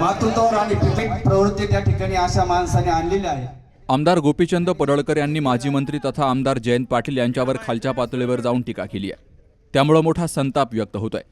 मातृत्वावर आणि प्रवृत्ती त्या ठिकाणी अशा माणसाने आणलेल्या आहे. आमदार गोपीचंद पडळकर यांनी माजी मंत्री तथा आमदार जयंत पाटील यांच्यावर खालच्या पातळीवर जाऊन टीका केली आहे. त्यामुळं मोठा संताप व्यक्त होतोय.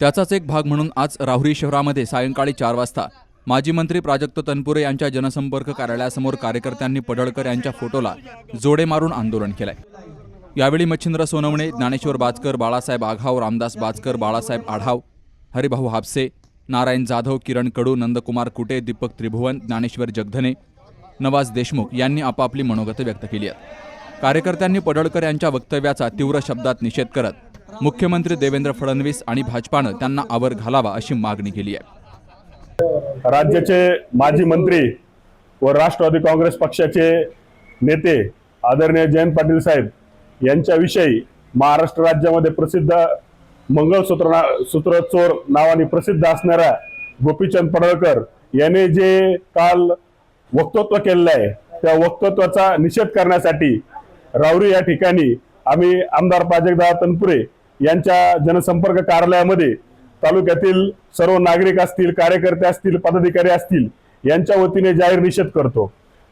त्याचाच एक भाग म्हणून आज राहुरी शहरामध्ये सायंकाळी चार वाजता माजी मंत्री प्राजक्त तनपुरे यांच्या जनसंपर्क कार्यालयासमोर कार्यकर्त्यांनी पडळकर यांच्या फोटोला जोडे मारून आंदोलन केलंय. यावेळी मच्छिंद्र सोनवणे ज्ञानेश्वर बाजकर बाळासाहेब आघाव रामदास बाजकर बाळासाहेब आढाव हरिभाऊ हापसे नारायण जाधव किरण कडू नंदकुमार कुटे दीपक त्रिभुवन ज्ञानेश्वर जगधने नवाज देशमुख यांनी आपापली मनोगत व्यक्त केली आहेत. कार्यकर्त्यांनी पडळकर यांच्या वक्तव्याचा तीव्र शब्दात निषेध करत मुख्यमंत्री देवेंद्र फडणवीस आणि भाजपानं त्यांना आवर घालावा अशी मागणी केली आहे. राज्याचे माजी मंत्री व राष्ट्रवादी काँग्रेस पक्षाचे नेते आदरणीय जयंत पाटील साहेब यांच्याविषयी महाराष्ट्र राज्यामध्ये प्रसिद्ध मंगळसूत्र ना सूत्र चोर नावाने प्रसिद्ध असणाऱ्या गोपीचंद पडळकर याने जे काल वक्तृत्व केलेलं आहे त्या वक्तृत्वाचा निषेध करण्यासाठी रावरी या ठिकाणी आम्ही आमदार प्राजक्तदादा तनपुरे यांच्या जनसंपर्क कार्यालयामध्ये तालुक्यातील सर्व नागरिक असतील कार्यकर्ते असतील पदाधिकारी असतील यांच्या वतीने जाहीर निषेध करतो.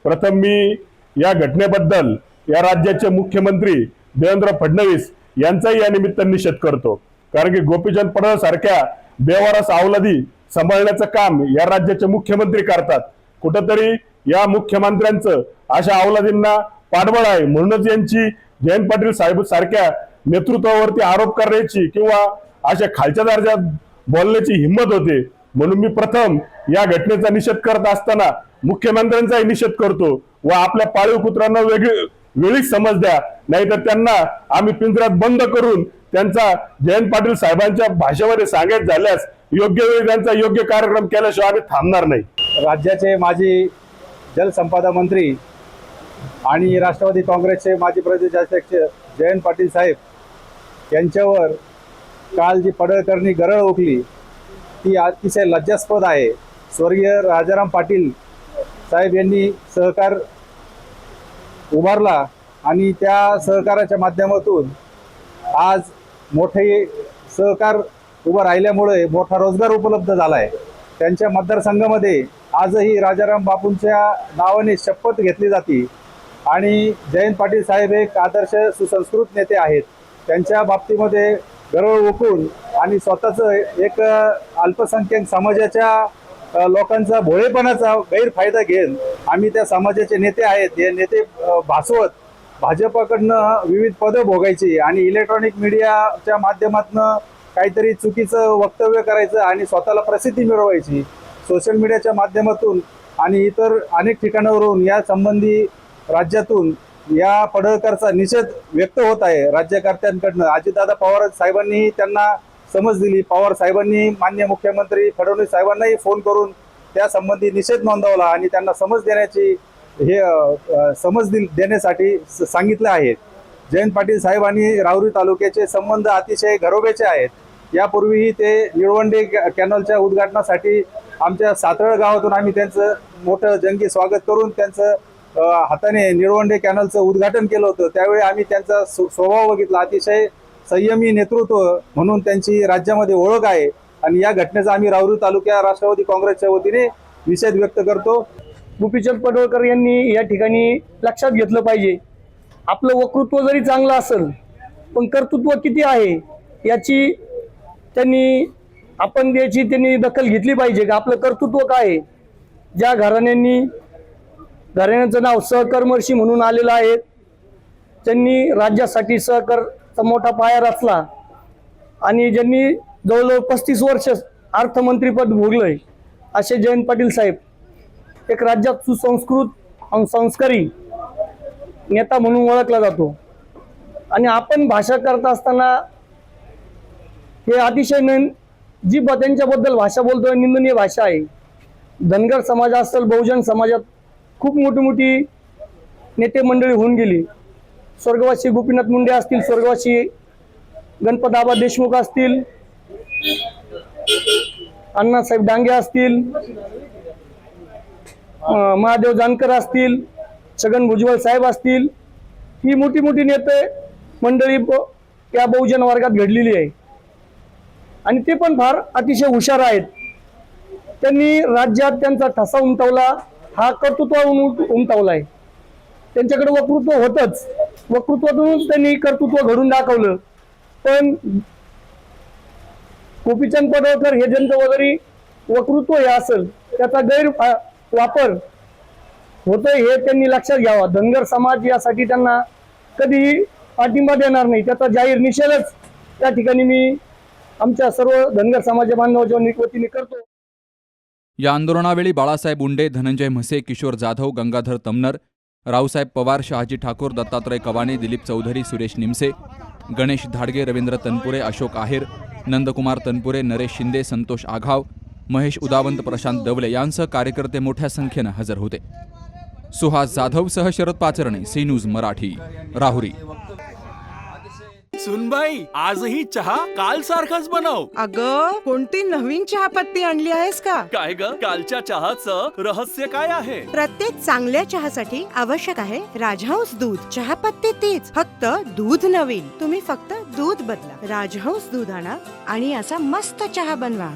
प्रथम मी या घटनेबद्दल या राज्याचे मुख्यमंत्री देवेंद्र फडणवीस यांचाही या निमित्त निषेध करतो. कारण की गोपीचंद पडळ सारख्या बेवारस अवलादी सांभाळण्याचं काम या राज्याचे मुख्यमंत्री करतात. कुठंतरी या मुख्यमंत्र्यांचं अशा अवलादींना पाठबळ आहे. म्हणूनच यांची जयंत पाटील साहेब सारख्या नेतृत्वावरती आरोप करण्याची किंवा अशा खालच्या दर्जात बोलण्याची हिंमत होते. म्हणून मी प्रथम या घटनेचा निषेध करत असताना मुख्यमंत्र्यांचाही निषेध करतो व आपल्या पाळीव कुत्रांना वेगळी वेळीच समज द्या. नाहीतर त्यांना आम्ही पिंजऱ्यात बंद करून त्यांचा जयंत पाटील साहेबांच्या भाषेमध्ये सांगायचं झाल्यास योग्य वेळी त्यांचा योग्य कार्यक्रम केल्याशिवाय आम्ही थांबणार नाही. राज्याचे माजी जलसंपदा मंत्री आणि राष्ट्रवादी काँग्रेसचे माजी प्रदेशाध्यक्ष जयंत पाटील साहेब यांच्यावर काल जी पडळकरणी गरळ ओकली ती अतिशय लज्जास्पद आहे. स्वर्गीय राजाराम पाटील साहेब यांनी सहकार उभारला आणि त्या सहकाराच्या माध्यमातून आज मोठे सहकार उभं राहिल्यामुळे मोठा रोजगार उपलब्ध झाला आहे त्यांच्या मतदारसंघामध्ये आजही राजाराम बापूंच्या नावाने शपथ घेतली जाते आणि जयंत पाटील साहेब एक आदर्श सुसंस्कृत नेते आहेत. त्यांच्या बाबतीमध्ये गरळ ओकून आणि स्वतःचं एक अल्पसंख्याक समाजाच्या लोकांचा भोळेपणाचा गैरफायदा घेऊन आम्ही त्या समाजाचे नेते आहेत. हे नेते भासवत भाजपाकडनं विविध पदं भोगायची आणि इलेक्ट्रॉनिक मीडियाच्या माध्यमातनं काहीतरी चुकीचं वक्तव्य करायचं आणि स्वतःला प्रसिद्धी मिळवायची सोशल मीडियाच्या माध्यमातून आणि इतर अनेक ठिकाणावरून या संबंधी राज्यातून या पडळकरचा निषेध व्यक्त होत आहे राज्यकर्त्यांकडनं. अजितदादा पवार साहेबांनीही त्यांना समज दिली. पवार साहेबांनी मान्य मुख्यमंत्री फडणवीस साहेबांनाही फोन करून त्या संबंधी निषेध नोंदवला आणि त्यांना समज देण्याची हे समज दिल देण्यासाठी स- सांगितलं आहे. जयंत पाटील साहेब आणि राहुरी तालुक्याचे संबंध अतिशय घरोब्याचे आहेत. यापूर्वीही ते निळवंडे कॅ- कॅनलच्या उद्घाटनासाठी आमच्या सातळ गावातून आम्ही त्यांचं मोठं जंगी स्वागत करून त्यांचं हाताने निळवंडे कॅनलचं उद्घाटन केलं होतं. त्यावेळी आम्ही त्यांचा स्व- स्वभाव बघितला. अतिशय संयमी नेतृत्व म्हणून त्यांची राज्यामध्ये ओळख आहे. आणि या घटनेचा आम्ही राहुरी तालुक्या राष्ट्रवादी काँग्रेसच्या वतीने निषेध व्यक्त करतो. गोपीचंद पडवळकर यांनी या ठिकाणी लक्षात घेतलं पाहिजे. आपलं वक्तृत्व जरी चांगलं असेल पण कर्तृत्व किती आहे याची त्यांनी आपण याची त्यांनी दखल घेतली पाहिजे का? आपलं कर्तृत्व काय आहे? ज्या घराण्यांनी घराण्याचं नाव सहकर्मर्षी म्हणून आलेलं आहे त्यांनी राज्यासाठी सहकारचा मोठा पाया रचला आणि ज्यांनी जवळजवळ पस्तीस वर्ष अर्थमंत्रीपद भोगलंय असे जयंत पाटील साहेब एक राज्यात सुसंस्कृत आणि संस्कारी नेता म्हणून ओळखला जातो. आणि आपण भाषा करत असताना हे अतिशय न जी ब त्यांच्याबद्दल भाषा बोलतोय निंदनीय भाषा आहे. धनगर समाज असेल बहुजन समाजात खूप मोठी मोठी नेते मंडळी होऊन गेली. स्वर्गवासी गोपीनाथ मुंडे असतील स्वर्गवासी गणपताबा देशमुख असतील अण्णासाहेब डांगे असतील महादेव जानकर असतील छगन भुजबळ साहेब असतील ही मोठी मोठी नेते मंडळी या बहुजन वर्गात घडलेली आहे. आणि ते पण फार अतिशय हुशार आहेत. त्यांनी राज्यात त्यांचा ठसा उमटवला हा कर्तृत्व उमटवला आहे त्यांच्याकडे वक्तृत्व होतंच. वक्तृत्वातूनच त्यांनी कर्तृत्व घडून दाखवलं. पण गोपीचंद पडळकर हे ज्यांचं वगैरे वक्तृत्व हे असेल त्याचा गैर वापर होतोय हे त्यांनी लक्षात घ्यावा. धनगर समाज यासाठी त्यांना कधी पाठिंबा देणार नाही. त्याचा जाहीर निषेधच त्या ठिकाणी मी आमच्या सर्व धनगर समाज बांधवाच्या वतीने करतो. या आंदोलनावेळी बाळासाहेब उंडे धनंजय म्हसे किशोर जाधव गंगाधर तमनर रावसाहेब पवार शहाजी ठाकूर दत्तात्रय कवाने दिलीप चौधरी सुरेश निमसे गणेश धाडगे रवींद्र तनपुरे अशोक आहेर नंदकुमार तनपुरे नरेश शिंदे संतोष आघाव महेश उदावंत प्रशांत दवले यांसह कार्यकर्ते मोठ्या संख्येनं हजर होते. सुहास जाधवसह शरद पाचरणे सी न्यूज मराठी राहुरी. सुनबाई आजही चहा काल सारखाच बनव. अग कोणती नवीन चहापत्ती आणली आहेस का? काय ग? कालच्या चहाचं रहस्य काय आहे? प्रत्येक चांगल्या चहासाठी आवश्यक आहे राजहंस दूध. चहापत्ती तीच फक्त दूध नवीन. तुम्ही फक्त दूध बदला. राजहंस दूध आणा आणि असा मस्त चहा बनवा.